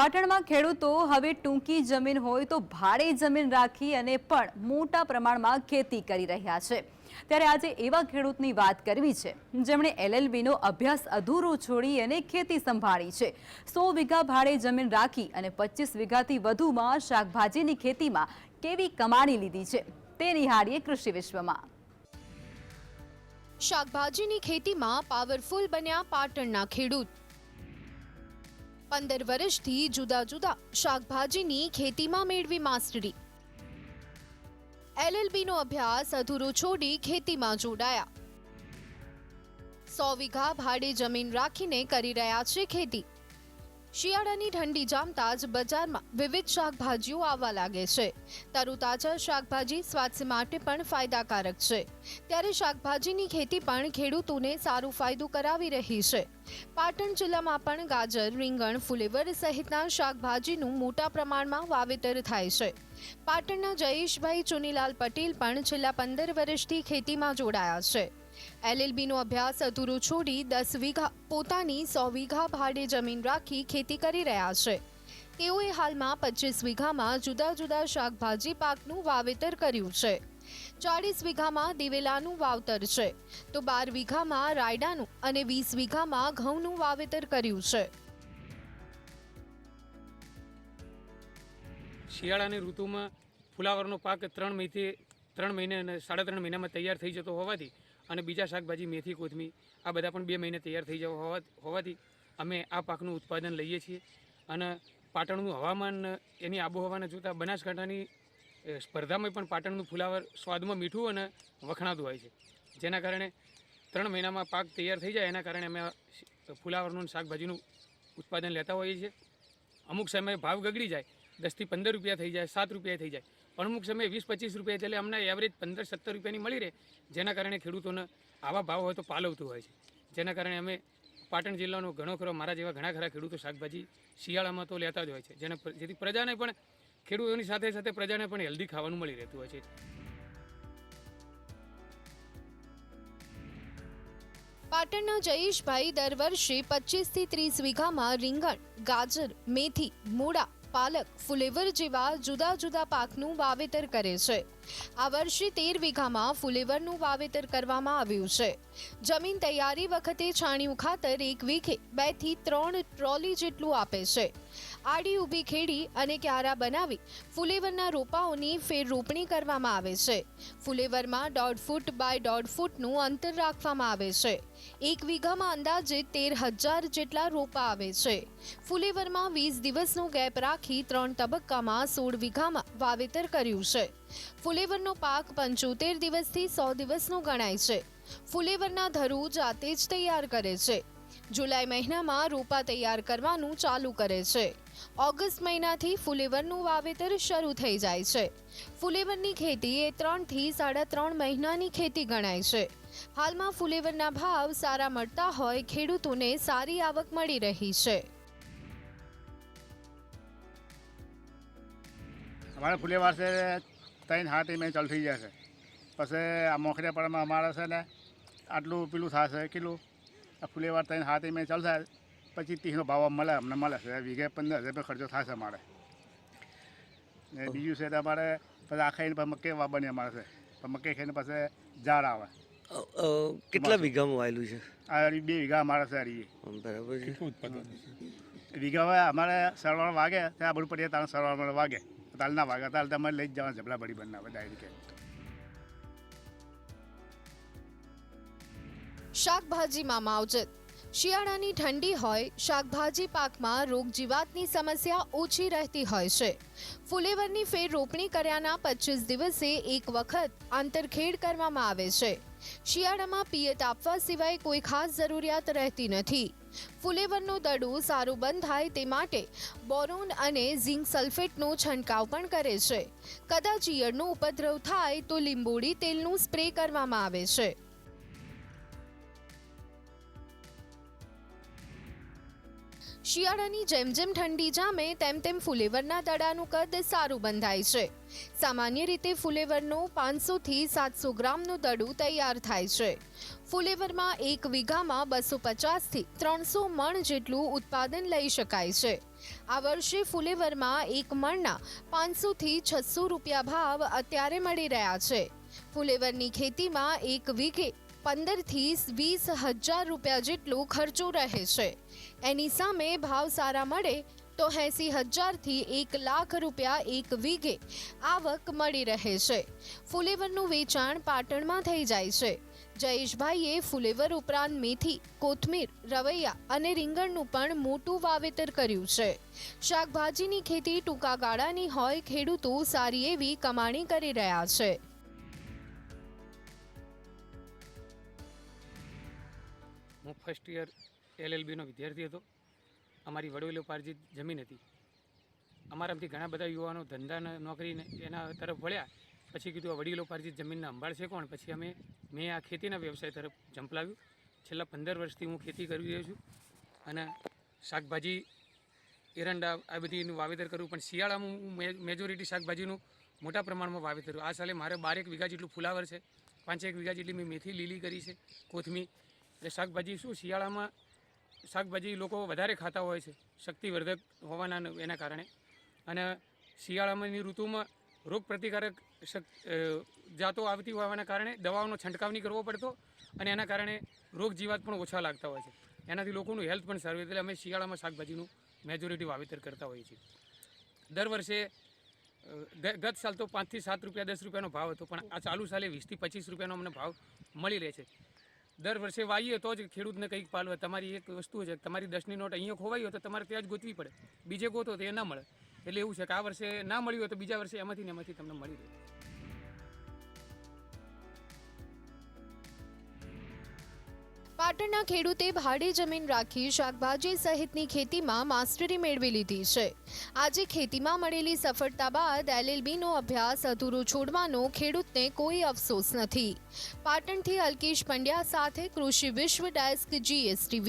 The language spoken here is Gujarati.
પાટણમાં ખેડૂતો હવે ટૂંકી જમીન હોય તો ભાડે જમીન રાખી અને પણ મોટા પ્રમાણમાં ખેતી કરી રહ્યા છે. ત્યારે આજે એવા ખેડૂતની વાત કરવી છે. જેમણે એલએલબીનો અભ્યાસ અધૂરો છોડી અને ખેતી સંભાળી છે. સો વીઘા ભાડે જમીન રાખી અને પચીસ વીઘાથી વધુમાં શાકભાજીની ખેતીમાં કેવી કમાણી લીધી છે. તે નિહાળીએ કૃષિ વિશ્વમાં. શાકભાજીની ખેતીમાં પાવરફુલ બન્યા પાટણના ખેડૂત. પંદર વર્ષથી જુદા જુદા શાકભાજીની ખેતીમાં મેળવી માસ્ટરી. એલએલબીનો અભ્યાસ અધૂરો છોડી ખેતીમાં જોડાયા. સો વીઘા ભાડે જમીન રાખીને કરી રહ્યા છે ખેતી. શિયાળાની ઠંડી જામતા જ બજારમાં વિવિધ શાકભાજીઓ આવવા લાગે છે. તરુતાજા શાકભાજી સ્વાસ્થ્ય માટે પણ ફાયદાકારક છે. ત્યારે શાકભાજીની ખેતી પણ ખેડૂતોને સારો ફાયદો કરાવી રહી છે. પાટણ જિલ્લામાં પણ ગાજર, રીંગણ, ફુલેવર સહિતના શાકભાજીનું મોટા પ્રમાણમાં વાવેતર થાય છે. પાટણના જયેશભાઈ ચુનીલાલ પટેલ પણ છેલ્લા પંદર વર્ષથી ખેતીમાં જોડાયા છે. એલએલબીનો અભ્યાસ અધૂરો છોડી દસ વીઘા પોતાની સો વીઘા ભાડે જમીન રાખી ખેતી કરી રહ્યા છે. તેઓએ હાલમાં પચીસ વીઘામાં જુદા જુદા શાકભાજી પાકનું વાવેતર કર્યું છે. ચાળીસ વીઘામાં દિવેલાનું વાવતર છે. તો બાર વીઘામાં રાયડાનું અને વીસ વીઘામાં ઘઉંનું વાવેતર કર્યું છે. શિયાળાની ઋતુમાં ફુલાવરનો પાક ત્રણ મહિથી, ત્રણ મહિને અને સાડા ત્રણ મહિનામાં તૈયાર થઈ જતો હોવાથી અને બીજા શાકભાજી, મેથી કોથમી આ બધા પણ બે મહિને તૈયાર થઈ જવા હોવા હોવાથી અમે આ પાકનું ઉત્પાદન લઈએ છીએ. અને પાટણનું હવામાન એની આબોહવાને જોતાં બનાસકાંઠાની સ્પર્ધામાં પણ પાટણનું ફુલાવર સ્વાદમાં મીઠું અને વખણાતું હોય છે. જેના કારણે ત્રણ મહિનામાં પાક તૈયાર થઈ જાય, એના કારણે અમે ફુલાવરનું શાકભાજીનું ઉત્પાદન લેતા હોઈએ છીએ. અમુક સમયે ભાવ ગગડી જાય દસથી પંદર રૂપિયા થઈ જાય, સાત રૂપિયા થઈ જાય. પણ અમુક સમયે વીસ, પચીસ રૂપિયા એટલે અમને એવરેજ પંદર, સત્તર રૂપિયાની મળી રહે. જેના કારણે ખેડૂતોને આવા ભાવ હોય તો પાલવતું હોય છે. જેના કારણે અમે પાટણ જિલ્લાનો ઘણો ખરો, મારા જેવા ઘણા ખરા ખેડૂતો શાકભાજી શિયાળામાં તો લેતા જ હોય છે. જેને જેથી પ્રજાને પણ, ખેડૂતોની સાથે સાથે પ્રજાને પણ હેલ્ધી ખાવાનું મળી રહેતું હોય છે. પાટણના જયેશભાઈ દર વર્ષે પચીસથી ત્રીસ વીઘામાં રીંગણ, ગાજર, મેથી, મૂળા પાલક ફુલેવર જેવા જુદા જુદા પાકનું વાવેતર કરે છે. આ વર્ષે તેર વીઘામાં ફુલેવરનું વાવેતર કરવામાં આવ્યું છે. જમીન તૈયારી વખતે છાણિયું ખાતર એક વીઘે બેથી ત્રણ ટ્રોલી જેટલું આપે છે. આડી ઊભી ખેડી અને ક્યારા બનાવી ફુલેવરના રોપાઓની ફેર રોપણી કરવામાં આવે છે. ફુલેવરમાં દોઢ ફૂટ બાય દોઢ ફૂટનું અંતર રાખવામાં આવે છે. એક વીઘામાં અંદાજે તેર હજાર જેટલા રોપા આવે છે. ફુલેવરમાં વીસ દિવસનો ગેપ રાખી ત્રણ તબક્કામાં સોળ વીઘામાં વાવેતર કર્યું છે. ફુલેવરનો પાક પંચોતેર દિવસથી સો દિવસનો ગણાય છે. ફુલેવરના ધરુ જાતે જ તૈયાર કરે છે. જુલાઈ મહિનામાં રોપા તૈયાર કરવાનું ચાલુ કરે છે. ઓગસ્ટ મહિનાથી ફુલેવરનું વાવેતર શરૂ થઈ જાય છે. ફુલેવરની ખેતી એ ત્રણથી સાડા ત્રણ મહિનાની ખેતી ગણાય છે. હાલમાં ફુલેવરના ભાવ સારા મળતા હોય ખેડૂતોને સારી આવક મળી રહી છે. અમારે ફુલેવાર છે ત્રણ હાથી મેં ચાલુ થઈ જશે. પછી આ મોખરે અમારે છે ને આટલું પેલું થશે કેટલું? આ ફૂલેવાર ત્રણ હાથ મહિને ચાલશે પછી ત્રીસનો ભાવ મળે અમને મળે છે. વીઘે પંદર હજાર રૂપિયા ખર્ચો થશે અમારે. ને બીજું છે તમારે અમારે પછી આ ખાઈને પછી મકાઈ વાવવાની અમારે છે. મકે મકાઈ ખાઈને પછી ઝાડ આવે. કેટલા વીઘામાં વાયેલું છે? આ બે વીઘા અમારે છે હરી બરાબર છે. વીઘા અમારે સરવાળ વાગે ત્યાં બધું પડીએ તારે સરવાળ વાગે. તાલ વાગા તાલ તમારે લઈ જ જવાના જબલા બળી એમ કે. શાકભાજીમાં માવજત. શિયાળાની ઠંડી હોય, શાકભાજી પાકમાં રોગ જીવાતની સમસ્યા ઓછી રહેતી હોય છે. ફુલેવરની ફેર રોપણી કર્યાના પચીસ દિવસે એક વખત આંતરખેડ કરવામાં આવે છે. શિયાળામાં પિયત આપવા સિવાય કોઈ ખાસ જરૂરિયાત રહેતી નથી. ફુલેવરનો દડો સારું બંધ થાય તે માટે બોરોન અને ઝિંક સલ્ફેટનો છંટકાવ પણ કરે છે. કદાચ ઈયળનો ઉપદ્રવ થાય તો લીંબોડી તેલનું સ્પ્રે કરવામાં આવે છે. શિયાળાની જેમ જેમ ઠંડી જામે, તેમ તેમ ફુલેવરના દડાનું કદ સારું બંધાય છે. સામાન્ય રીતે ફુલેવરનો પાંચસોથી સાતસો ગ્રામનું દડું તૈયાર થાય છે. ફુલેવરમાં એક વીઘામાં બસો પચાસથી ત્રણસો મણ જેટલું ઉત્પાદન લઈ શકાય છે. આ વર્ષે ફુલેવરમાં એક મણના પાંચસોથી છસો રૂપિયા ભાવ અત્યારે મળી રહ્યા છે. ફુલેવરની ખેતીમાં એક વીઘે પંદરથી વીસ હજાર રૂપિયા જેટલો ખર્ચો રહે છે. એની સામે ભાવ સારા મળે તો એંસી હજારથી એક લાખ રૂપિયા એક વીઘે આવક મળી રહે છે. ફુલેવરનું વેચાણ પાટણમાં થઈ જાય છે. જયેશભાઈએ ફુલેવર ઉપરાંત મેથી, કોથમીર, રવૈયા અને રીંગણનું પણ મોટું વાવેતર કર્યું છે. શાકભાજીની ખેતી ટૂંકા ગાળાની હોય ખેડૂતો સારી એવી કમાણી કરી રહ્યા છે. હું ફર્સ્ટ યર એલએલબીનો વિદ્યાર્થી હતો. અમારી વડોલો પાર્જિત જમીન હતી. અમારામાંથી ઘણા બધા યુવાનો ધંધા નોકરીને એના તરફ વળ્યા. પછી કીધું, આ વડીલો પાર્જિત જમીનને સંભાળશે કોણ? પછી અમે, મેં આ ખેતીના વ્યવસાય તરફ ઝંપલાવ્યું છેલ્લા પંદર વર્ષથી હું ખેતી કરી રહ્યો છું. અને શાકભાજી, એરંડા, આ બધીનું વાવેતર કરું, પણ શિયાળામાં હું મેજોરિટી શાકભાજીનું મોટા પ્રમાણમાં વાવેતર આ સાલે મારે બારેક વીઘા જેટલું ફુલાવર છે. પાંચેક વીઘા જેટલી મેં મેથી લીલી કરી છે. કોથમી એટલે શાકભાજી શું? શિયાળામાં શાકભાજી લોકો વધારે ખાતા હોય છે, શક્તિવર્ધક હોવાના એના કારણે. અને શિયાળામાંની ઋતુમાં રોગ પ્રતિકારક શક જાતો આવતી હોવાના કારણે દવાઓનો છંટકાવ નહીં કરવો પડતો અને એના કારણે રોગ જીવાત પણ ઓછા લાગતા હોય છે. એનાથી લોકોનું હેલ્થ પણ સારું એટલે અમે શિયાળામાં શાકભાજીનું મેજોરિટી વાવેતર કરતા હોઈએ છીએ. દર વર્ષે ગત સાલ તો પાંચથી સાત રૂપિયા દસ રૂપિયાનો ભાવ હતો, પણ આ ચાલુ સાલે વીસથી પચીસ રૂપિયાનો અમને ભાવ મળી રહે છે. દર વર્ષે વાવીએ તો જ ખેડૂતને કંઈક પાલવે. તમારી એક વસ્તુ છે, તમારી દસની નોટ અહીંયા ખોવાઈ હોય તો તમારે ત્યાં જ ગોતવી પડે. બીજે ગોતો તો એ ના મળે. એટલે એવું છે કે આ વર્ષે ના મળ્યું હોય તો બીજા વર્ષે એમાંથી ને એમાંથી તમને મળી રહે. પાટણના ખેડૂતે ભાડે જમીન રાખી શાકભાજી સહિતની ખેતીમાં માસ્ટરી મેળવી લીધી છે. આજે ખેતીમાં મળેલી સફળતા બાદ એલએલબીનો અભ્યાસ અધૂરો છોડવાનો ખેડૂતને કોઈ અફસોસ નથી. પાટણથી અલ્કેશ પંડ્યા સાથે કૃષિ વિશ્વ ડેસ્ક જીએસટીવી.